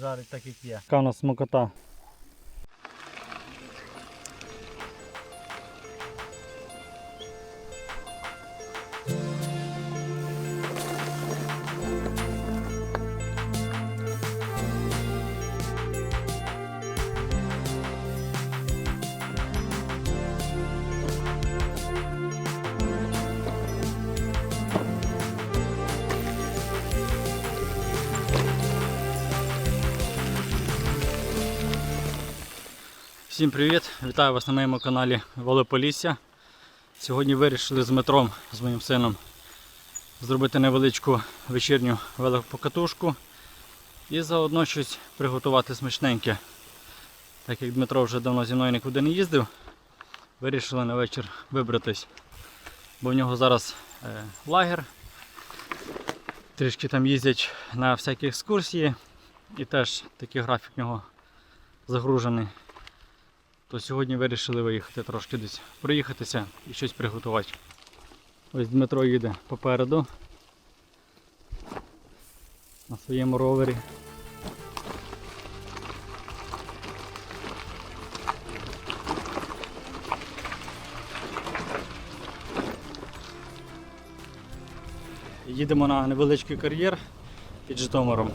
жарить так як є. Така у нас смокота. Всім привіт! Вітаю вас на моєму каналі Волополісся. Сьогодні вирішили з Дмитром, з моїм сином, зробити невеличку вечірню велопокатушку і заодно щось приготувати смачненьке. Так як Дмитро вже давно зі мною нікуди не їздив, вирішили на вечір вибратись. Бо в нього зараз е, лагер. Трішки там їздять на всякі екскурсії і теж такий графік в нього загружений то сьогодні вирішили виїхати трошки десь проїхатися і щось приготувати. Ось Дмитро їде попереду на своєму ровері. Їдемо на невеличкий кар'єр під Житомиром.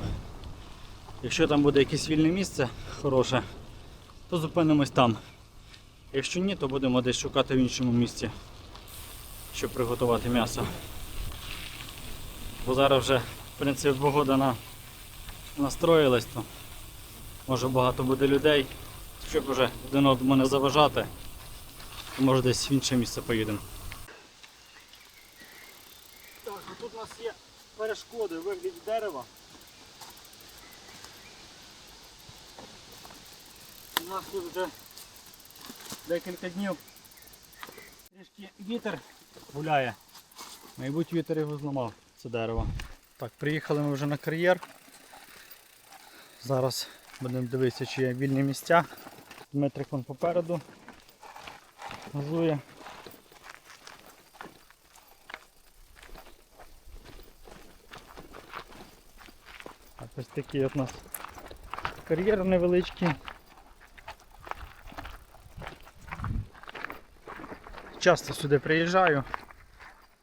Якщо там буде якесь вільне місце хороше, то зупинимось там. Якщо ні, то будемо десь шукати в іншому місці, щоб приготувати м'ясо. Бо зараз вже, в принципі, погода на... настроїлась, то може багато буде людей, щоб вже один одному не заважати, то може десь в інше місце поїдемо. Так, тут у нас є перешкоди, вигляд дерева. У нас тут вже декілька днів трішки вітер гуляє. Мабуть, вітер його зламав, це дерево. Так, приїхали ми вже на кар'єр. Зараз будемо дивитися, чи є вільні місця. Дмитрик вон попереду газує. Ось такий от у нас кар'єр невеличкий. Часто сюди приїжджаю.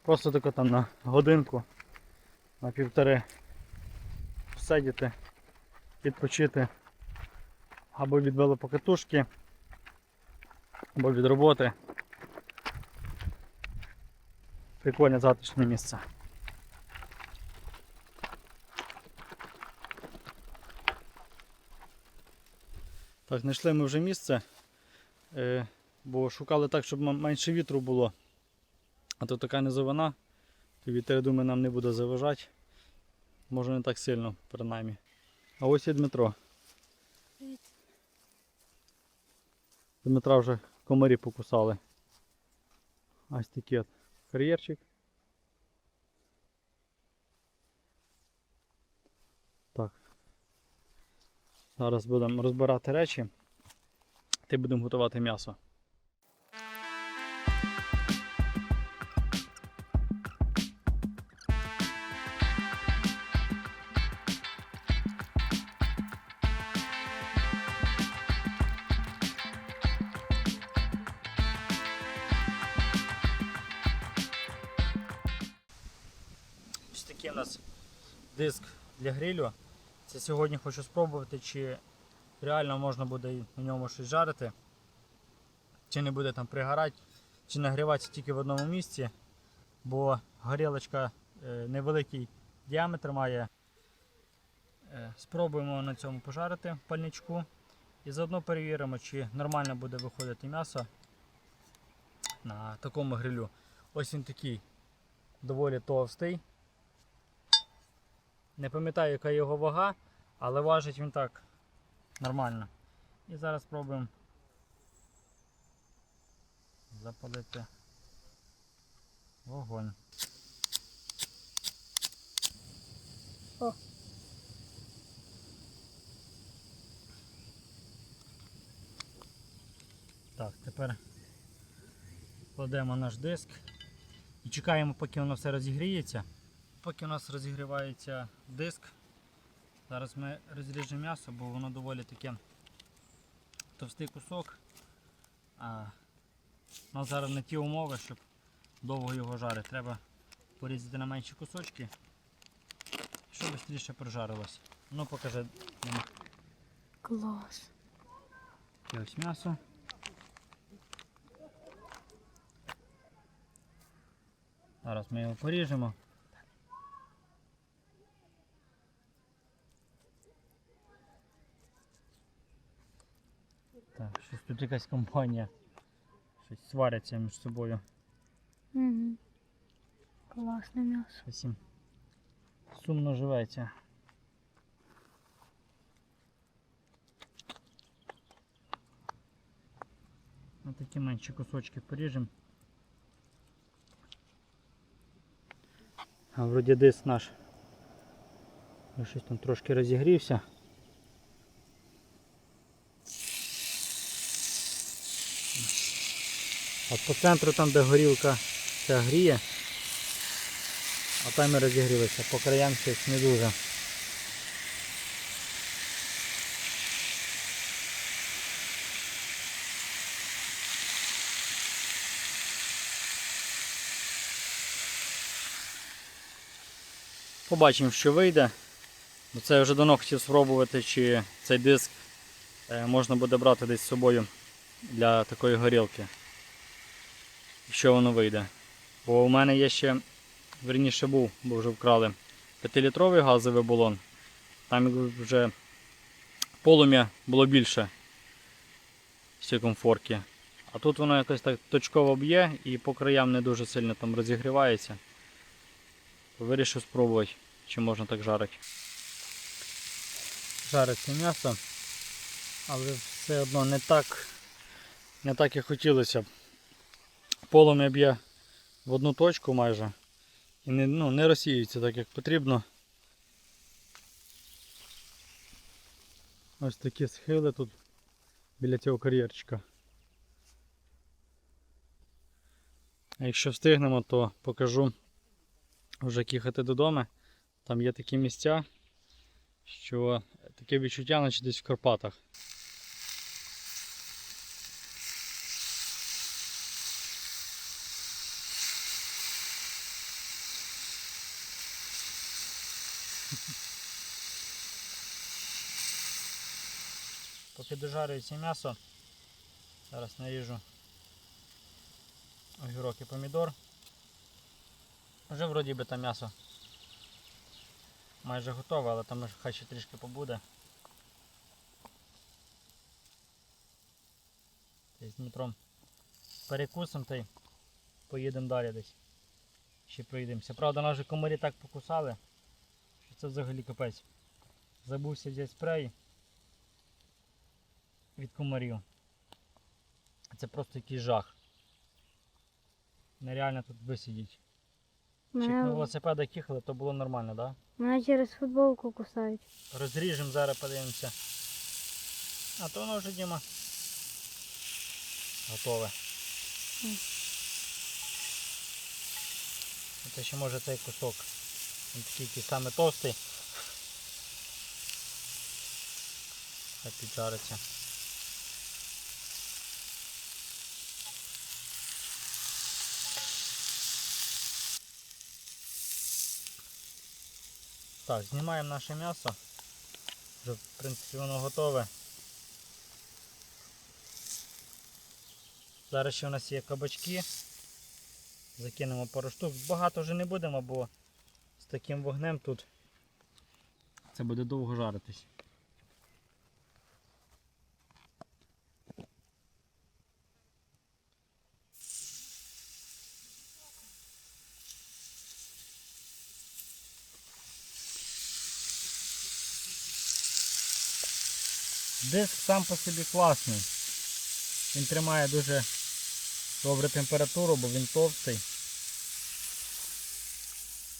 Просто тако там на годинку, на півтори сидіти, відпочити або від велопокатушки, або від роботи. Прикольне затишне місце. Так, знайшли ми вже місце. Бо шукали так, щоб менше вітру було. А то така низовина, то вітер, думаю, нам не буде заважати. Може не так сильно, принаймні. А ось і Дмитро. Привіт. Дмитра вже комарі покусали. Ось такий от кар'єрчик. Так. Зараз будемо розбирати речі. Ти будемо готувати м'ясо. У нас диск для грилю. Це сьогодні хочу спробувати, чи реально можна буде на ньому щось жарити, чи не буде там пригорати, чи нагріватися тільки в одному місці, бо горілочка е, невеликий діаметр має. Е, Спробуємо на цьому пожарити пальничку і заодно перевіримо, чи нормально буде виходити м'ясо на такому грилю. Ось він такий доволі товстий. Не пам'ятаю, яка його вага, але важить він так нормально. І зараз спробуємо запалити вогонь. О. Так, тепер кладемо наш диск і чекаємо, поки воно все розігріється. Поки у нас розігрівається диск, Зараз ми розріжемо м'ясо, бо воно доволі таке товстий кусок. А у нас зараз не ті умови, щоб довго його жарити. Треба порізати на менші кусочки, щоб швидше прожарилося. Ну покажи Клас. таке ось м'ясо. Зараз ми його поріжемо. Так, щось тут якась компанія. Щось сваряться між собою. Угу. Класне м'ясо. Щось їм сумно живеться. На такі менші кусочки поріжемо. А вроді диск наш щось там трошки розігрівся. От по центру там, де горілка ця гріє, а там ми розігрілися, по краям щось не дуже. Побачимо, що вийде. Це я вже давно хотів спробувати, чи цей диск е, можна буде брати десь з собою для такої горілки. Що воно вийде. Бо у мене є ще, верніше був, бо вже вкрали 5-літровий газовий балон. Там вже полум'я було більше в цій комфорті. А тут воно якось так точково б'є і по краям не дуже сильно там розігрівається. Вирішив спробувати, чи можна так жарити. Жариться м'ясо, але все одно не так, не так як хотілося б. Полум'я б'є в одну точку майже. І не, ну, не розсіюється так, як потрібно. Ось такі схили тут біля цього кар'єрчика. А якщо встигнемо, то покажу вже як додому. Там є такі місця, що таке відчуття, наче десь в Карпатах. Поки дожарюється м'ясо, зараз наріжу огірок і помідор. Вже вроді би там м'ясо майже готове, але там хай ще трішки побуде. З Дніпром перекусимо та й поїдемо далі десь. Ще проїдемося. Правда, нас же комарі так покусали, що це взагалі капець. Забувся взяти спрей від комарів. Це просто якийсь жах. Нереально тут висидіти. Чи як на Мене, велосипедах їхали, то було нормально, так? мене через футболку кусають. Розріжемо, зараз подивимося. А то воно вже Діма. Готове. Це ще може цей кусок. Він такий який саме товстий. Хай піджариться. Так, знімаємо наше м'ясо. Вже в принципі воно готове. Зараз ще у нас є кабачки. Закинемо пару штук. Багато вже не будемо, бо з таким вогнем тут це буде довго жаритись. Диск сам по собі класний. Він тримає дуже добру температуру, бо він товстий.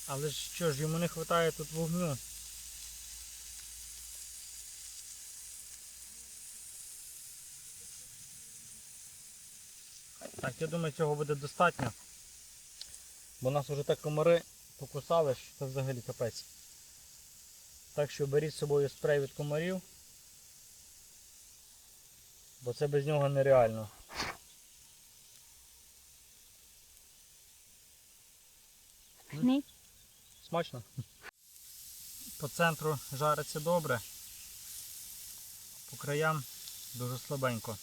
Але ж що ж, йому не вистачає тут вогню. Так, я думаю, цього буде достатньо. Бо нас вже так комари покусали, що це взагалі капець. Так що беріть з собою спрей від комарів. Бо це без нього нереально. Ні. Смачно? По центру жариться добре, по краям дуже слабенько.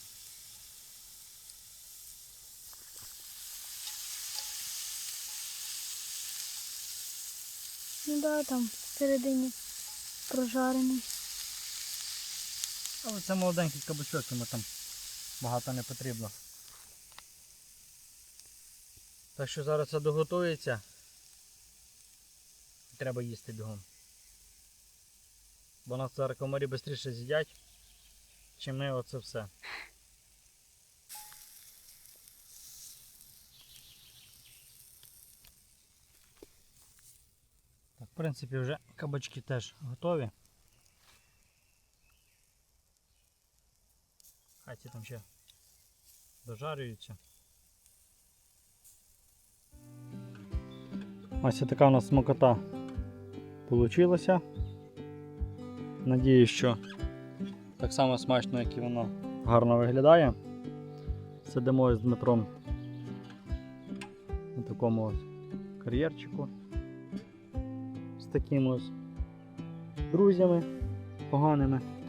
Ну да, там всередині прожарений. Але це молоденький кабачок, йому там багато не потрібно. Так що зараз це доготується. Треба їсти бігом. Бо нас зараз комарі швидше з'їдять, чим ми оце все. Так, в принципі, вже кабачки теж готові. Хай ці там ще дожарюються. Ось така у нас смакота получилася. Надіюсь, що так само смачно, як і воно гарно виглядає. Сидимо з Дмитром на такому ось кар'єрчику з такими ось друзями поганими.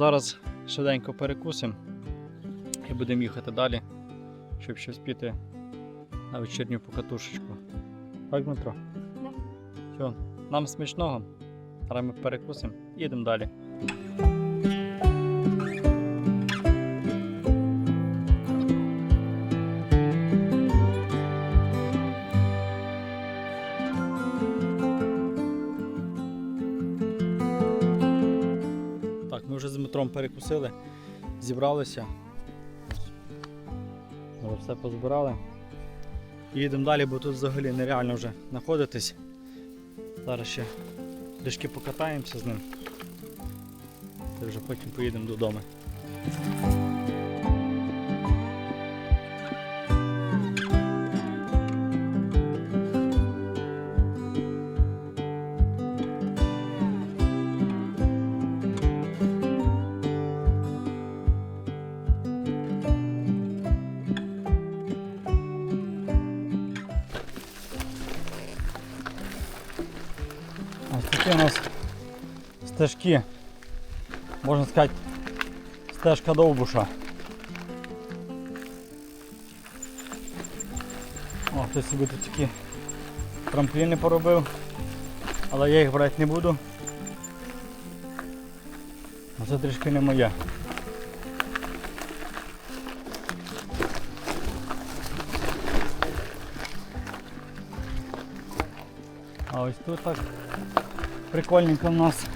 Зараз швиденько перекусимо і будемо їхати далі, щоб ще спіти на вечірню покатушечку. Так, Дмитро? Все, нам смачного. Зараз ми перекусимо і йдемо далі. Дмитром зібралися. Ось. Все позбирали. І їдемо далі, бо тут взагалі нереально вже знаходитись. Зараз ще трішки покатаємося з ним. Та вже потім поїдемо додому. Стежки, можна сказати, стежка довбуша. О, хтось собі тут такі трампліни поробив, але я їх брати не буду. Це трішки не моє. А ось тут так прикольненько в нас.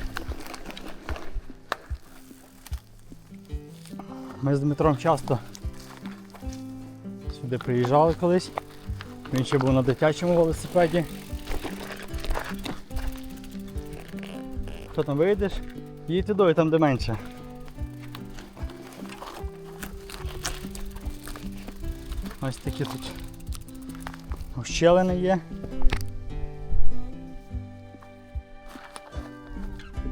Ми з Дмитром часто сюди приїжджали колись. Він ще був на дитячому велосипеді. Що там вийдеш? Їдь туди, там де менше. Ось такі тут ущелини є.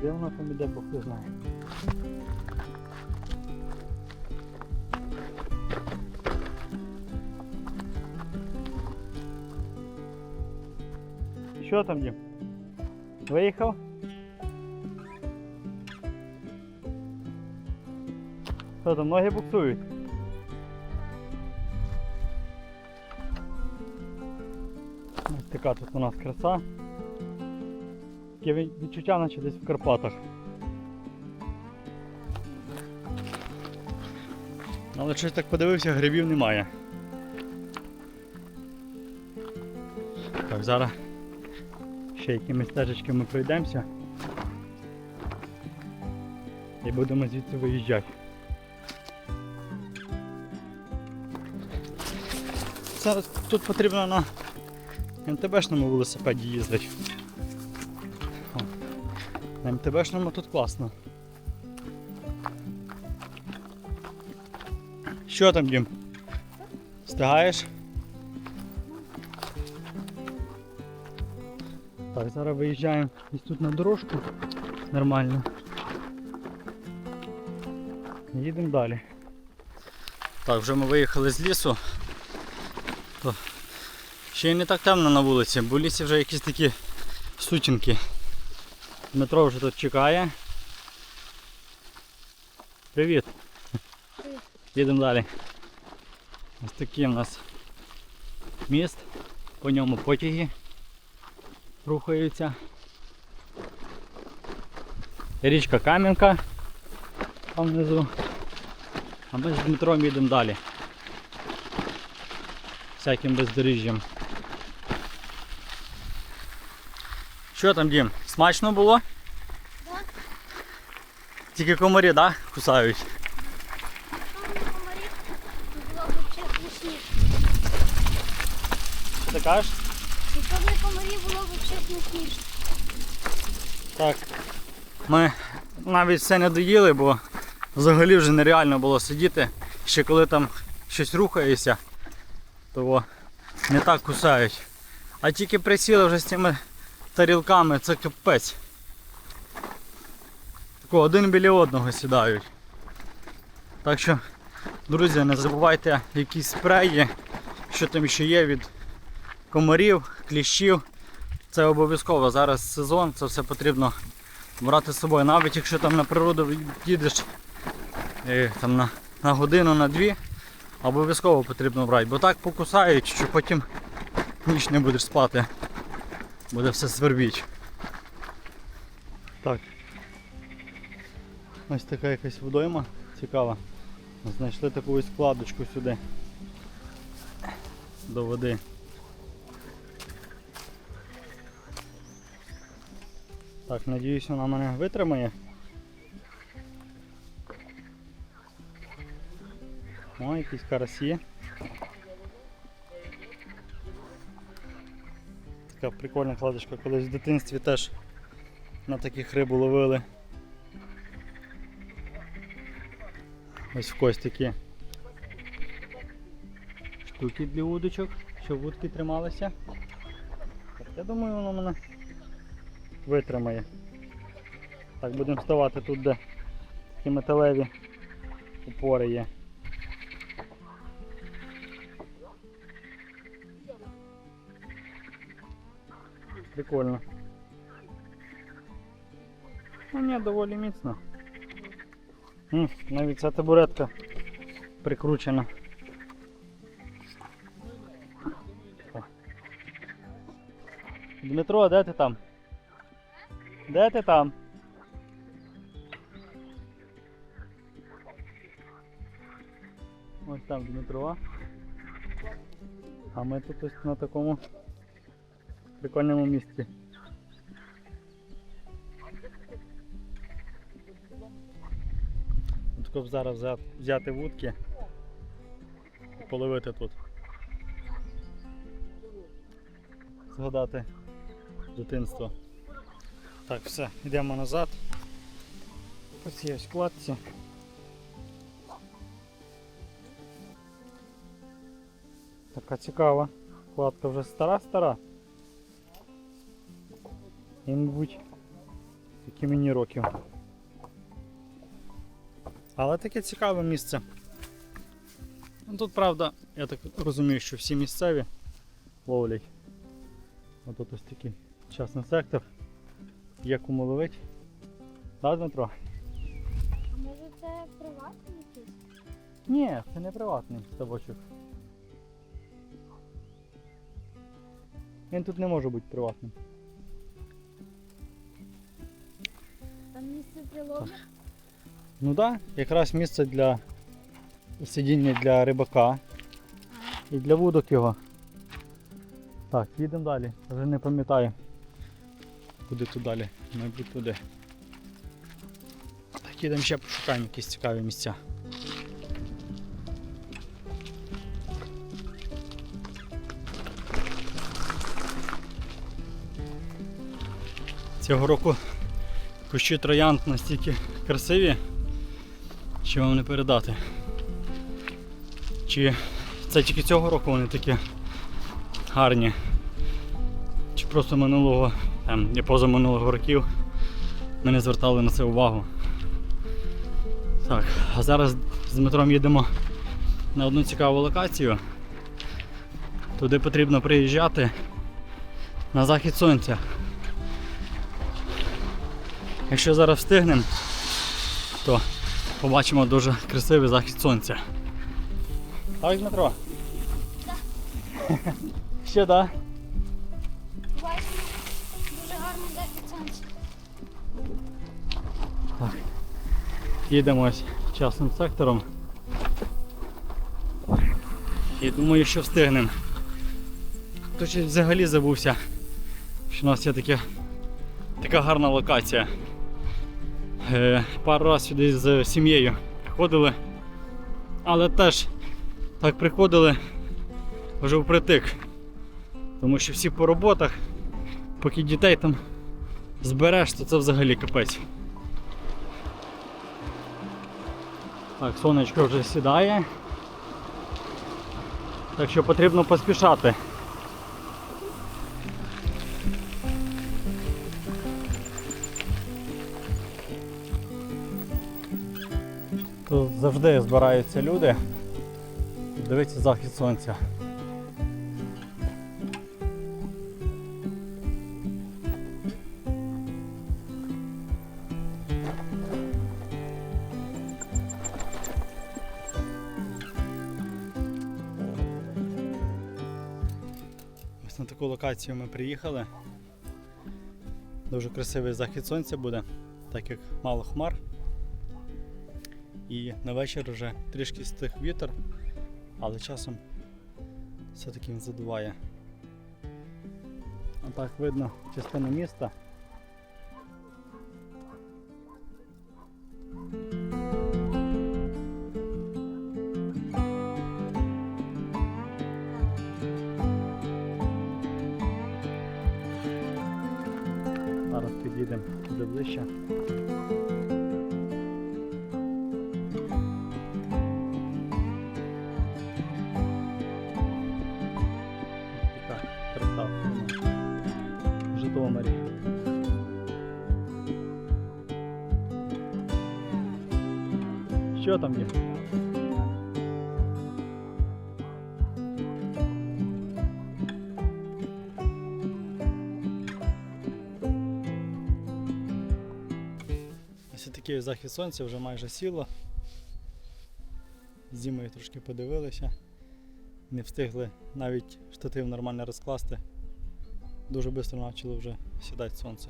Де вона там іде, Бог не знає. Там, Дім? Виїхав? Що там, ноги буксують? Ось така тут у нас краса. Таке відчуття, наче десь в Карпатах. Але щось так подивився, грибів немає. Так, зараз ще якимись стежечками пройдемося. І будемо звідси виїжджати. Зараз тут потрібно на МТБшному велосипеді їздити. На МТБшному тут класно. Що там, Дім? Встигаєш? Так, зараз виїжджаємо ось тут на дорожку. Нормально. Їдемо далі. Так, вже ми виїхали з лісу. То ще й не так темно на вулиці, бо в лісі вже якісь такі сутінки. Дмитро вже тут чекає. Привіт. Привіт. Їдемо далі. Ось такий у нас міст, по ньому потяги рухаються. Річка Кам'янка там внизу. А ми з Дмитром їдемо далі. Всяким бездоріжжям. Що там, Дім? Смачно було? Так. Тільки комарі, так? Да? Кусають. Комарів, було ще. Що ти кажеш? Якщо б було ще смішніше. Так. Ми навіть все не доїли, бо взагалі вже нереально було сидіти. Ще коли там щось рухається, то не так кусають. А тільки присіли вже з цими тарілками, це капець. Тако один біля одного сідають. Так що, друзі, не забувайте якісь спреї, що там ще є від комарів, кліщів. Це обов'язково. Зараз сезон, це все потрібно брати з собою. Навіть якщо там на природу їдеш е, там, на, на годину, на дві, обов'язково потрібно брати. Бо так покусають, що потім ніч не будеш спати. Буде все свербіть. Так. Ось така якась водойма цікава. Знайшли таку складочку сюди. До води. Так, надіюсь, вона мене витримає. О, якісь карасі. Така прикольна кладочка, колись в дитинстві теж на таких рибу ловили. Ось в когось такі штуки для удочок, щоб вудки трималися. Так, я думаю, воно мене витримає. Так, будемо вставати тут, де такі металеві опори є. Прикольно. Ну ні, доволі міцно. Навіть ця табуретка прикручена. Дмитро, де ти там? Де ти там? Ось там Дмитро. А ми тут ось на такому прикольному місці. Тако б зараз взяти вудки і половити тут. Згадати дитинство. Так, все, йдемо назад. По цій ось кладці. Така цікава. Кладка вже стара-стара. І, мабуть, такі мені років. Але таке цікаве місце. Ну, Тут, правда, я так розумію, що всі місцеві ловлять. Ось тут ось такий частний сектор. Є кому ловить. Так, Дмитро? А може це приватний якийсь? Ні, це не приватний ставочок. Він тут не може бути приватним. Там місце для ловлі? Ну так, да, якраз місце для сидіння для рибака і для вудок його. Так, їдемо далі. Вже не пам'ятаю. Куди тут далі? Мабуть туди. Так, їдемо ще пошукаємо якісь цікаві місця. Цього року кущі троянд настільки красиві, що вам не передати. Чи це тільки цього року вони такі гарні, чи просто минулого і поза минулих років ми не звертали на це увагу. Так, а зараз з Дмитром їдемо на одну цікаву локацію. Туди потрібно приїжджати на захід сонця. Якщо зараз встигнемо, то побачимо дуже красивий захід сонця. Так, Дмитро? Ще так. Їдемо ось частним сектором. І думаю, що встигнемо. То взагалі забувся, що у нас є таке, така гарна локація. Е, пару разів сюди з сім'єю приходили, але теж так приходили вже впритик. Тому що всі по роботах, поки дітей там збереш, то це взагалі капець. Так, сонечко вже сідає. Так що потрібно поспішати. Тут завжди збираються люди. Дивіться захід сонця. Таку локацію ми приїхали. Дуже красивий захід сонця буде, так як мало хмар. І на вечір вже трішки стих вітер, але часом все-таки він задуває. А так видно частину міста. Житомирі. Що там є? Ось такий захід сонця вже майже сіло. З Дімою трошки подивилися. Не встигли навіть штатив нормально розкласти. Дуже швидко почало вже сідати сонце.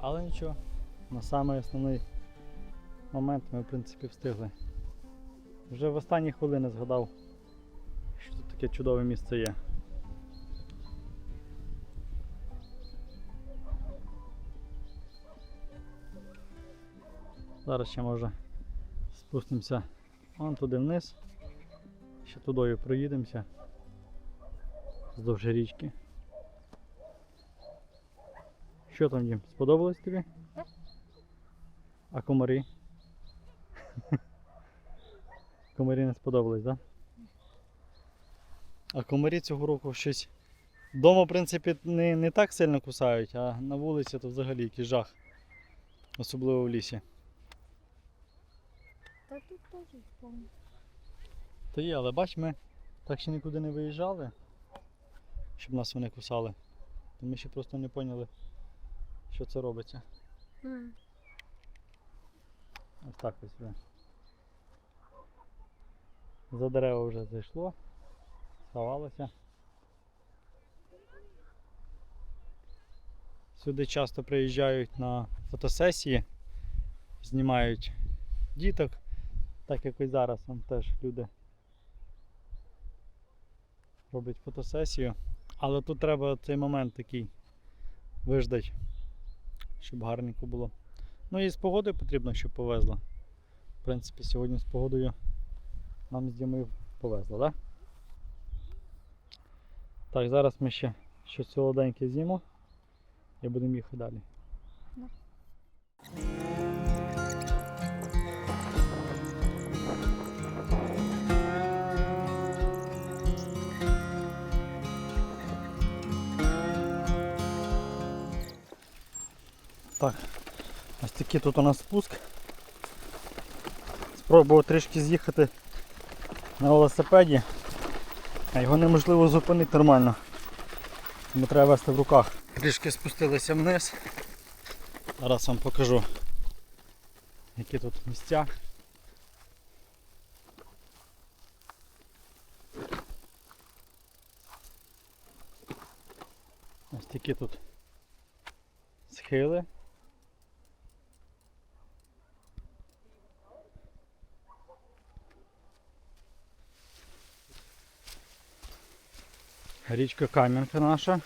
Але нічого, на самий основний момент ми в принципі встигли. Вже в останні хвилини згадав, що тут таке чудове місце є. Зараз ще може спустимося вон туди вниз. Ще тудою проїдемося вздовж річки. Що там їм? Сподобалось тобі? А комарі? Комарі не сподобались, так? Да? А комарі цього року щось. Дома, в принципі, не, не так сильно кусають, а на вулиці то взагалі якийсь жах. Особливо в лісі. Та тут теж повно. Та є, але бач, ми так ще нікуди не виїжджали, щоб нас вони кусали. Ми ще просто не поняли, що це робиться. М. Ось так ось вже. За дерева вже зайшло, сховалося. Сюди часто приїжджають на фотосесії, знімають діток, так як ось зараз там теж люди роблять фотосесію. Але тут треба цей момент такий виждати, щоб гарненько було. Ну і з погодою потрібно, щоб повезло. В принципі, сьогодні з погодою нам з Дімою повезло, так? Так, зараз ми ще щось солоденьке з'їмо і будемо їхати далі. Так, ось такий тут у нас спуск. Спробував трішки з'їхати на велосипеді, а його неможливо зупинити нормально. Тому треба вести в руках. Трішки спустилися вниз. Зараз вам покажу, які тут місця. Ось такі тут схили. Річка Кам'янка наша.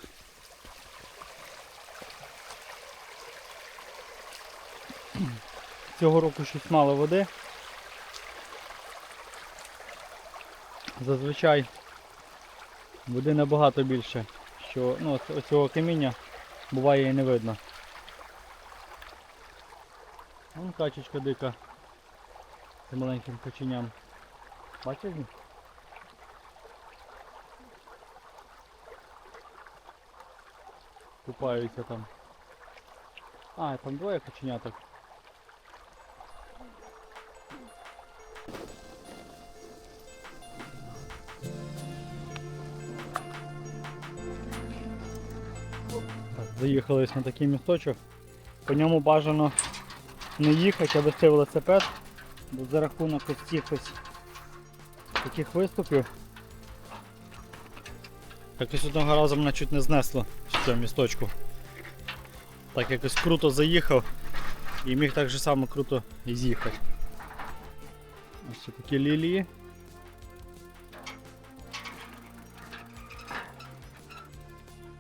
Цього року щось мало води. Зазвичай води набагато більше, що ну, оц- оцього каміння буває і не видно. Вон качечка дика з маленьким каченям. Бачиш? Купаються там. А, там двоє каченяток. Так, заїхали на такий місточок. По ньому бажано не їхати, а вести велосипед, бо за рахунок ось таких виступів. Якось одного разу мене чуть не знесло з цього місточку. Так якось круто заїхав і міг так же само круто і з'їхати. Ось ці такі лілії.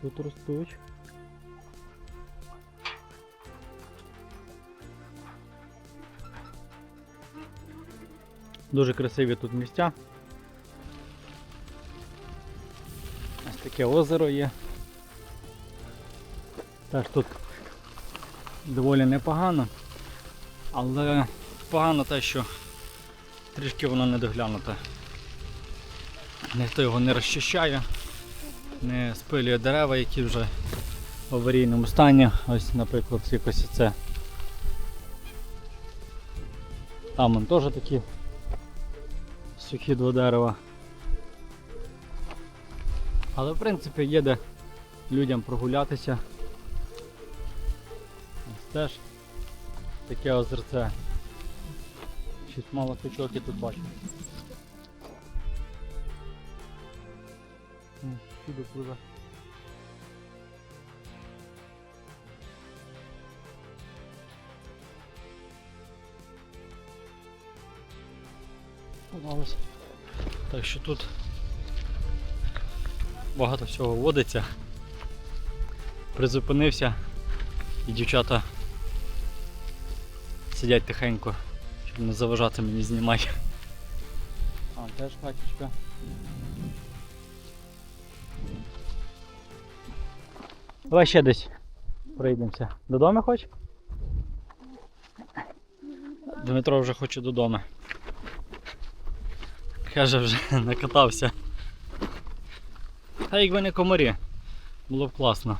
Тут ростуть. Дуже красиві тут місця. Ось таке озеро є. Теж тут доволі непогано, але погано те, що трішки воно не доглянуте. Ніхто його не розчищає, не спилює дерева, які вже в аварійному стані. Ось, наприклад, якось це. Там вон теж такі сухі два дерева. Але в принципі є де людям прогулятися. Теж таке озерце. Щось мало качок я тут бачу. Чудо круто. Так що тут багато всього водиться. Призупинився і дівчата сидять тихенько, щоб не заважати мені знімати. А, теж хатічка. Давай ще десь прийдемося. Додому хоч? Дмитро вже хоче додому. Каже, вже накатався. А якби не комарі, було б класно.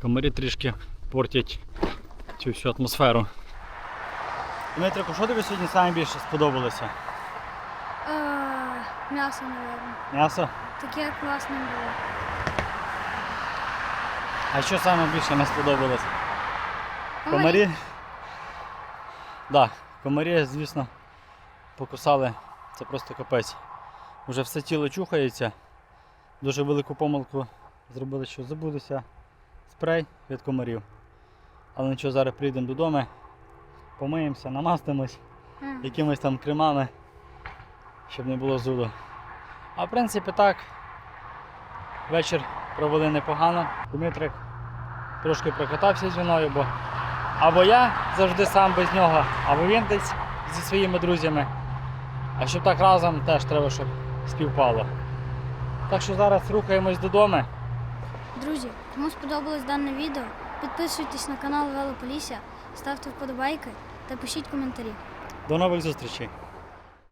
Комарі трішки портять цю всю атмосферу. Дмитрику, що тобі сьогодні найбільше сподобалося? Е, М'ясо, мабуть. М'ясо? Таке класне було. А що саме більше не сподобалось? Комарі? Так, да, комарі, звісно, покусали. Це просто капець. Уже все тіло чухається. Дуже велику помилку зробили, що забулися спрей від комарів. Але нічого, зараз прийдемо додому, помиємося, намастимось якимись там кремами, щоб не було зуду. А в принципі так. Вечір провели непогано. Дмитрик трошки прокатався зі мною, бо або я завжди сам без нього, або він десь зі своїми друзями. А щоб так разом теж треба, щоб співпало. Так що зараз рухаємось додому. Друзі, кому сподобалось дане відео, підписуйтесь на канал Велополісся, ставте вподобайки та пишіть коментарі. До нових зустрічей!